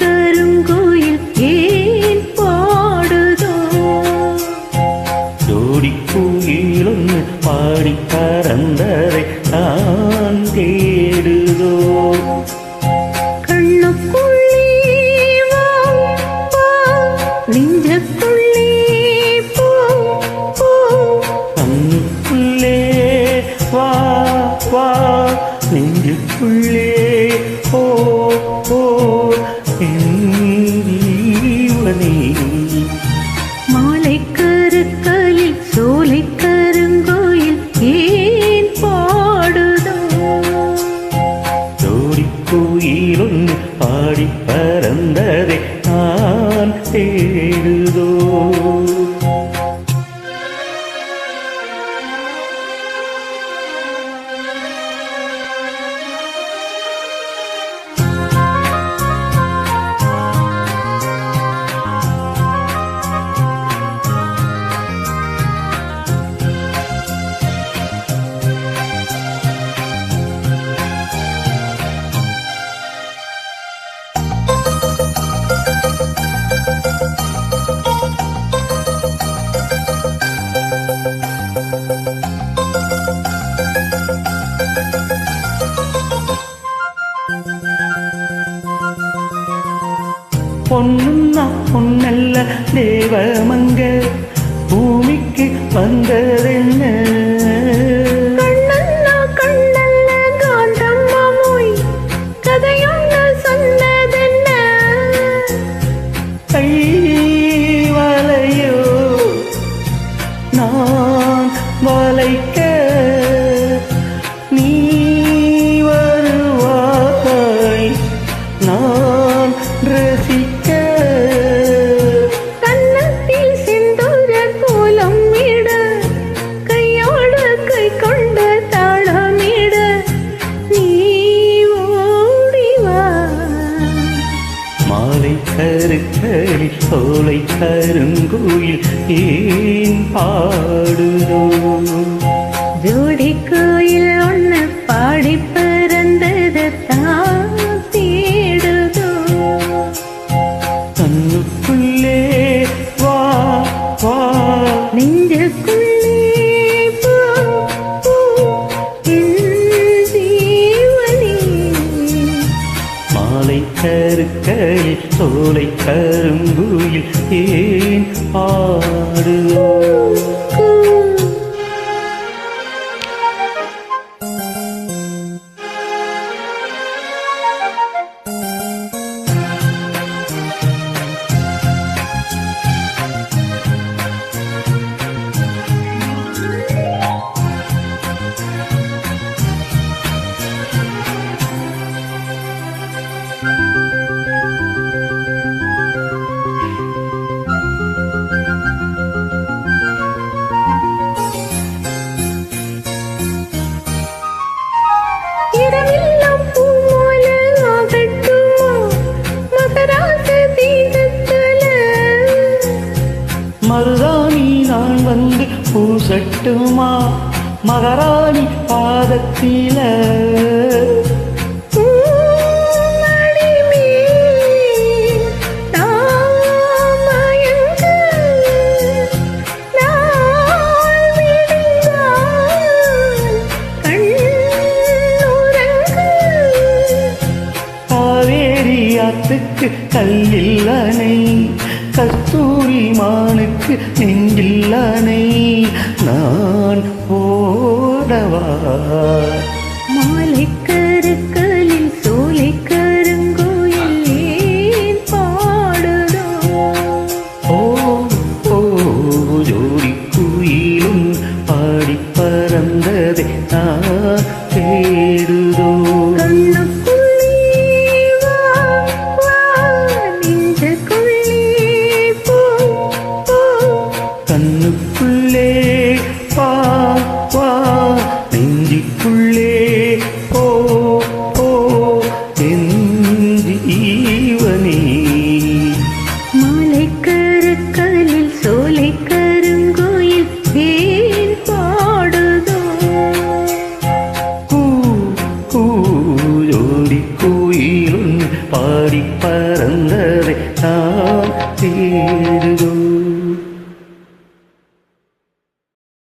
கருங்கோயில் ஏன் பாடுதோ? ஜோடி கோயிலொன்று பாடி பறந்ததை நான் தேடுதோ? கண்ணுக்குள்ளே நெஞ்சக்குள்ளே கண்ணுக்குள்ளே வா வா நெஞ்சுக்குள்ளே தேடுதோ? பொண்ணுன்னா பொன்னல்ல தேவமங்க பூமிக்கு வந்ததென்ன? ரசிக்க. கன்னத்தில் செந்தூர கோலம் இட கையோடு கை கொண்ட தாளமிட நீ ஓடிவா மாலை கருக்களில் சோலை கருங்குயில் ஏன் பாடுதோ கருக்களில் சோலை கரும்புயில் ஏன் ஆடுவோம்? மருதாணி நான் வந்து பூசட்டுமா மகாராணி பாதத்தில. காவேரி ஆத்துக்கு கல்லில்லனை கஸ்தூரி மானுக்கு நெஞ்சில்லனை நான் போடவா மாலை கருக்களில் சோலை கருங்கோயில் ஏன் பாடுதோ? ஓ ஓ ஜோடி குயிலும் பாடி பறந்ததை நான் தேடுதோ?